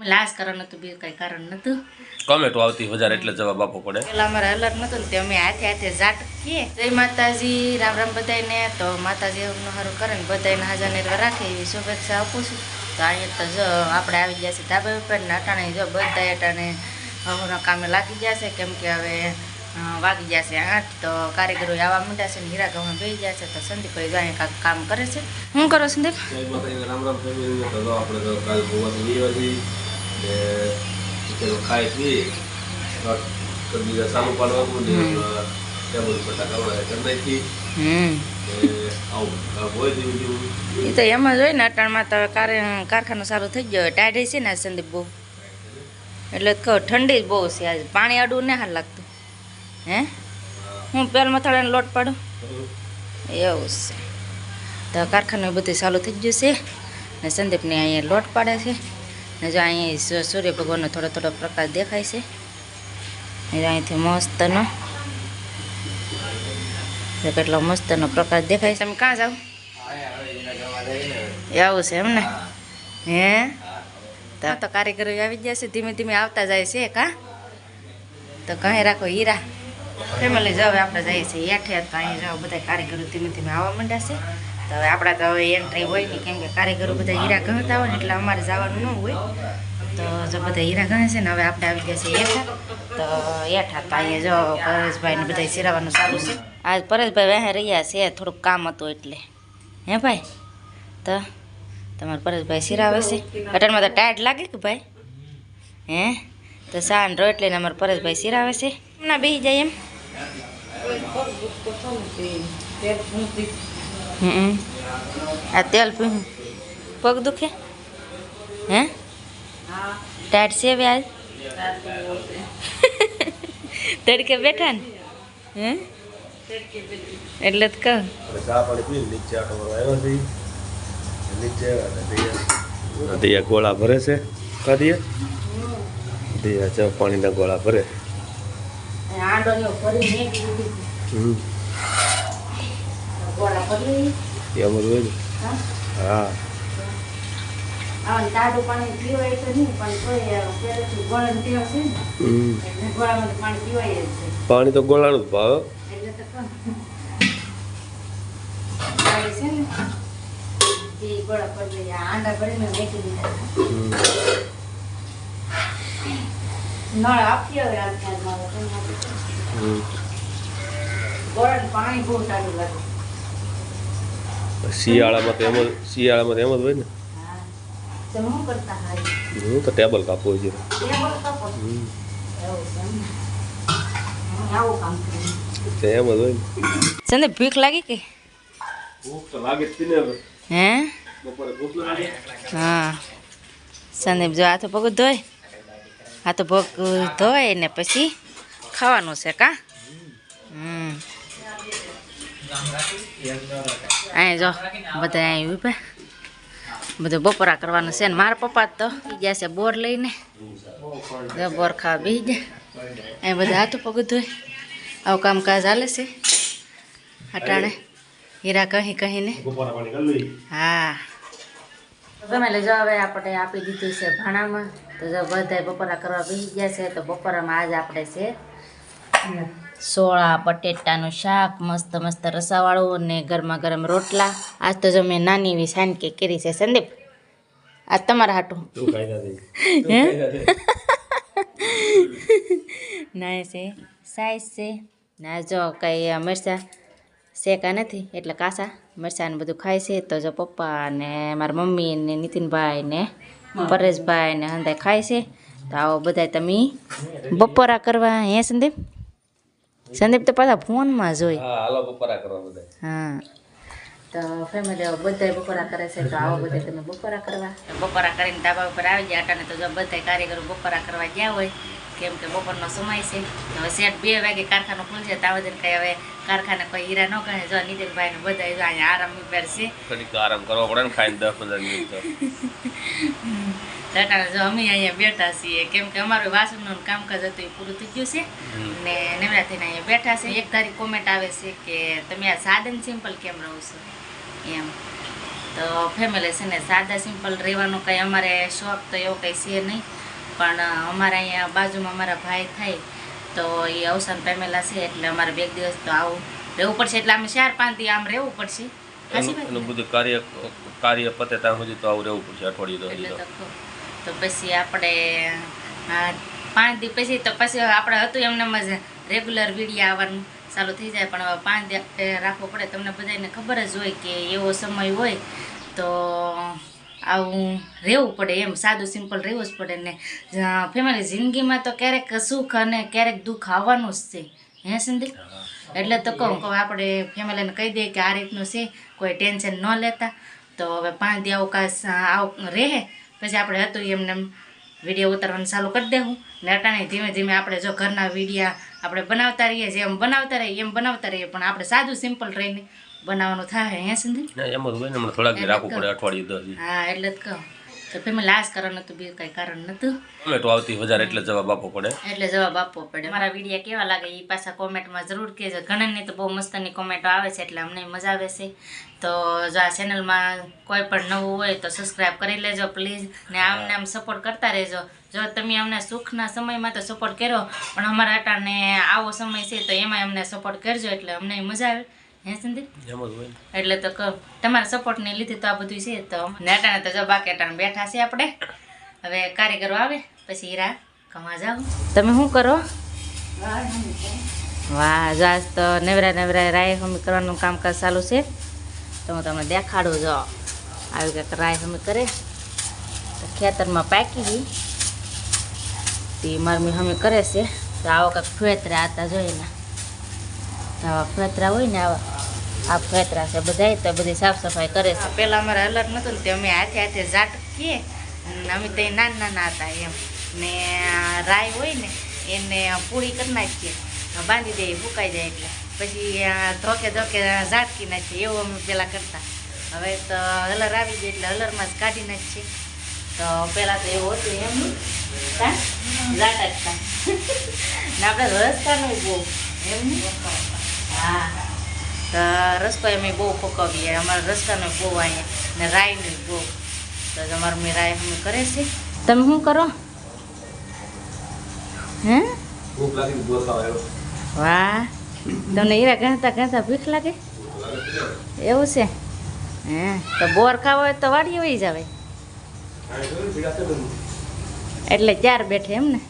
લાશ કારણ હતું બીજું કઈ કારણ નતું. કોમેન્ટો આવતી વધારે એટલે જવાબ આપવો પડે. પેલા અમારે અલગ નતું ને તે અમે હાથે હાથે ઝાટકીએ જય માતાજી રામ રામ બધાને તો માતાજી એમનું સારું કરે ને બધાને હાજર નિર્વા રાખે એવી શુભેચ્છા આપું છું. તો અહીંયા તો જો આપણે આવી ગયા છે ધાબા ઉપર ને અટાણે જો બધા અટાણે હવના કામે લાગી ગયા છે કેમ કે હવે વાગી ગયા છે આઠ. તો કારીગરો આવવા માંડ્યા છે ને હીરા ગામમાં બે ગયા છે તો સંદીપ ભાઈ અહીંયા કાંક કામ કરે છે. શું કરો સંદીપ? રામ રામ. આપણે કાલ ને ચલો ખાઈ પી બીજા સારું પાડવાનું ને ટેબલ પર ટકાવડા કરી નાખી. એ તો એમ જ હોય ને અટાણમાં તો કાર કારખાનું સારું થઈ ગયો. ટાઢી છે ને સંદીપ બહુ. એટલે કહું ઠંડી જ બહુ છે આજે. પાણી આડું ને હાલ લાગતું. હે? હું. પેલ મથાળાને લોટ પાડું. એવું છે. તો કારખાનું બધું ચાલુ થઈ ગયું છે. ને સંદીપને અહીંયા લોટ પાડે છે. ને જો અહીંયા સૂર્ય ભગવાનનો થોડો થોડો પ્રકાશ દેખાય છે. અહીંથી મસ્તનો કેટલો મસ્તનો પ્રકાશ દેખાય છે. તમે કાં જાઓ? આવું છે એમ ને હે, તો કારીગરો આવી ગયા છે, ધીમે ધીમે આવતા જાય છે, કા? તો કહી રાખો હીરા. ફેમિલી જાવ આપણે જઈએ છીએ હેઠે, તો અહીંયા જાઓ બધા કારીગરો ધીમે ધીમે આવવા માંડ્યા છે. તો હવે આપણા તો હવે એન્ટ્રી હોય નહીં કેમ કે કારીગરો બધા હીરા ગણતા હોય ને એટલે અમારે જવાનું ન હોય. તો જો બધા હીરા ગણે છે ને હવે આપણે આવી ગયા છે એઠા તો એઠા તો અહીંયા જો પરેશભાઈને બધા સિરાવાનું ચાલુ છે. આજ પરેશભાઈ વહે રહ્યા છે, થોડુંક કામ હતું એટલે. હે ભાઈ? તો તમારા પરેશભાઈ સિરાવે છે. અટલમાં તો ટાયર્ડ લાગે કે ભાઈ? હે? તો સાન એટલે અમારા પરેશભાઈ સિરાવે છે. હમણાં બેસી જાય એમ. હમ. આ તેલ પી. પગ દુખે? હે? ટાઈટ છે વ્યાજ તડકે બેઠા ને? હે? એટલે જ કહું. દૈયા ગોળા ભરે છે. કા દૈયા? ચા પાણીના ગોળા ભરે. હમ. ગોળા ફરી એ અમારું હોય હા? ટાઢું પાણી પીવાય તો નહીં પણ પહેલેથી ગોળાની ટેવ છે ને? ગોળામાં પાણી પીવાય છે. પાણી તો ગોળાનું જ ભાવે. એટલે તો છે ને? એ ગોળા ગયા આંડા ભરીને મેકી દીધા. નળ આપીએ હવે. ગોળાનું પાણી બહુ સારું લાગે. શિયાળામાં તો એમ જ શિયાળામાં તો એમ જ હોય ને. હા તમે શું કરતા હારી હું તો ટેબલ કાપવું છે કાપો છે. એમ. હું આવું કામ કરું તો એમ જ હોય ને. સંદીપ ભીખ લાગી કે? ભૂખ તો લાગે જ ને હે? હા. સંદીપ જો હાથો પગ ધોય. હાથો પગ ધોય ને પછી ખાવાનું છે કા? હમ. અહીં જો, બધા અહીં ઊભા. બધું બપોરા કરવાનું છે ને મારા પપ્પા તો ગયા છે બોર લઈને. બોર ખાવા બી ગયા. અહીં બધા હાથું પગ ધોય આવું કામકાજ હાલે છે. અટાણે હીરા કહી કહીને. હા. પાણી કરી હા ફેમિલી જો હવે આપણે આપી દીધું છે ભાણામાં. તો જો બધાય બપોરા કરવા બેસી ગયા છે, તો બપોરામાં આજ આપણે છે. સોળા બટેટાનું શાક મસ્ત મસ્ત રસાવાળું અને ગરમા ગરમ રોટલા. આજ તો જો મેં નાની એવી સાનકી કરી છે સંદીપ. આજ તમારા હાટું. ના છે સાઈઝ છે. ના જો કંઈ મરચાં શેકા નથી એટલે કાસા. મરચાં ને બધું ખાય છે તો જો પપ્પા ને મારા મમ્મી ને નીતિનભાઈ ને પરેશભાઈ ને હંધાય ખાય છે. તો આવો બધા તમે બપોરા કરવા હે સંદીપ? સંદીપ તો પાછા ફોનમાં જોઈ હાલો બપોરા કરવા બધા. હા. તો ફેમિલી બધા બપોરા કરે છે તો આવો બધા તમે બપોરા કરવા. બપોરા કરીને ધાબા ઉપર આવી ગયા અટાણે તો જો બધા કારીગરો બપોરા કરવા ગયા હોય કેમ કે બપોરનો સમય છે. તો હવે સેટ બે વાગે કારખાનું ખુલશે સુધી કઈ હવે કારખાને કોઈ હીરા ન કહે જો નીતિનભાઈ ને બધા જો અહીંયા આરામ ઉપર છે. ઘડીક આરામ કરવો પડે ને ખાઈને દસ પંદર મિનિટ તો જો અમે અહીંયા બેઠા છીએ કેમ કે અમારું વાસણનું કામકાજ હતું એ પૂરું થઈ ગયું છે. ને નવરા થઈને અહીંયા બેઠા છે. એક તારી કોમેન્ટ આવે છે કે તમે આ સાદન સિમ્પલ કેમ રહો છો? એમ. તો ફેમિલી છે ને સાદા સિમ્પલ રહેવાનો કંઈ અમારે શોખ તો એવો કંઈ છે નહીં. પણ અમારે અહીંયા બાજુમાં અમારા ભાઈ થાય તો એ અવસાન પામેલા છે એટલે અમારે બે દિવસ તો આવું રહેવું પડશે. એટલે અમે ચાર પાંચ દી આમ રહેવું પડશે. એનું બધું કાર્ય કાર્ય પતે ત્યાં સુધી તો આવું રહેવું પડશે અઠવાડિયું તો. તો પછી આપણે પાંચ દી પછી તો પછી આપણે હતું એમને જ રેગ્યુલર વીડિયો આવવાનું ચાલુ થઈ જાય. પણ હવે પાંચ દી રાખવો પડે. તમને બધાને ખબર જ હોય કે એવો સમય હોય તો આવું રહેવું પડે એમ. સાદું સિમ્પલ રહેવું જ પડે ને. ફેમિલી જિંદગીમાં તો ક્યારેક સુખ અને ક્યારેક દુઃખ આવવાનું જ છે. હે સંદીપ એટલે તો કહું કહું આપણે ફેમિલીને કહી દઈએ કે આ રીતનું છે. કોઈ ટેન્શન ન લેતા. તો હવે પાંચ દી આવું કાંઈ આવું રહે પછી આપણે હતું એમને એમ વીડિયો ઉતારવાનું ચાલુ કરી દેવું. ને અટાણે ધીમે ધીમે આપણે જો ઘરના વિડીયા આપણે બનાવતા રહીએ જેમ બનાવતા રહીએ એમ બનાવતા રહીએ પણ આપણે સાદું સિમ્પલ રહીને બનાવવાનું થાય હે એમ થોડાક રાખવું પડે અઠવાડિયું હા એટલે જ કહું. તો ફેમિલી લાશ કારણ હતું બીજું કાંઈ કારણ નહોતું ટોમેટો આવતી વધારે એટલે જવાબ આપવો પડે. એટલે જવાબ આપવો પડે. મારા વિડીયા કેવા લાગે એ પાછા કોમેન્ટમાં જરૂર કહેજો. ઘણાની તો બહુ મસ્તની કોમેન્ટો આવે છે એટલે અમને મજા આવે છે. તો જો આ ચેનલમાં કોઈ પણ નવું હોય તો સબસ્ક્રાઈબ કરી લેજો પ્લીઝ ને આમને આમ સપોર્ટ કરતા રહેજો. જો તમે અમને સુખના સમયમાં તો સપોર્ટ કર્યો પણ અમારા અટાને આવો સમય છે તો એમાં અમને સપોર્ટ કરજો એટલે અમને મજા આવે. હે સંદીપ એટલે તો કહું તમારા સપોર્ટને લીધે તો આ બધું છે તો. નેટાને તો જો બાકી અટાણે બેઠા છે આપણે. હવે કારીગરો આવે પછી હીરા કમા જાવ તમે શું કરો? વાહ જાસ તો નેવરા નેવરા રાય હમી કરવાનું કામકાજ ચાલુ છે. તો હું તમને દેખાડું જો. આવી કંઈક રાય હમી કરે. તો ખેતરમાં પાકી ગઈ. તે મારી હમી કરે છે. તો આવો કંઈક ફેતરા હતા જોઈને. આવા ફેતરા હોય ને આવા આ ખેતરા છે, બધાય તો બધી સાફ સફાઈ કરે છે. પહેલાં અમારે અલગ નહોતું ને તે અમે હાથે હાથે ઝાટકીએ અમે તો નાના નાના હતા એમ. ને રાય હોય ને, એને પૂરી કરી નાખીએ. બાંધી દઈએ ફૂંકાઈ જાય એટલે. પછી ધોકે ધોકે ઝાટકી નાખીએ, એવું અમે પહેલાં કરતા. હવે તો હલર આવી જાય એટલે હલરમાં જ કાઢી નાખીએ. તો પહેલાં તો એવું હતું એમ. ઝાટકતા ને આપણે રસ્તાનું બહુ એમ? હા. રસકો અમે બહુ પકવીએ અમારા રસકાનો બહુ અહીંયા ને રાયનું બહુ. તો અમારું મેં રાય અમે કરે છે. તમે શું કરો? હે? તો વાહ. તમને હીરા ઘણતા ગણતા ભીખ લાગે? એવું છે? હે? તો બોર ખાવો હોય તો વાડીએ વહી જાવે એટલે ચાર બેઠે એમ ને?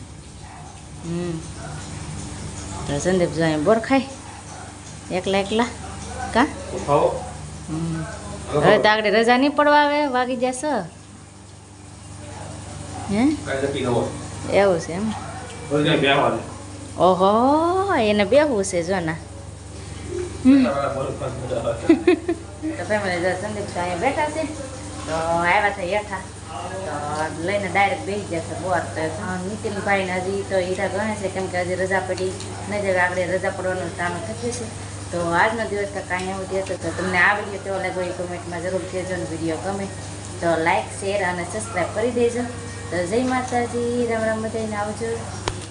હમ. તો સંદીપ જો બોર ખાય. એકલા એકલા. કા? હવે. તો આગળ રજા નહીં પડવા આવે વાગી જશે? હે? ન એવું છે એમ. ઓહો એને બેહવું છે જો ના. તો ફેમિલી જો સંદીપ તો અહીંયા બેઠા છે. તો આવ્યા છે હેઠા. તો લઈને ડાયરેક્ટ બેસી જશે બોર તો નીતિનભાઈ ને હજી તો ઈરા ગણે છે કેમ કે હજી રજા પડી. નહીં જાય આગળ રજા પડવાનું કામ થયું છે. તો આજનો દિવસ તો કાંઈ એવું દેતો તો તમને આ વીડિયો કેવો લાગ્યો એ કોમેન્ટમાં જરૂર કહેજો ને વીડિયો ગમે તો લાઇક શેર અને સબસ્ક્રાઈબ કરી દેજો. તો જય માતાજી, રામ રામ બધાને આવજો.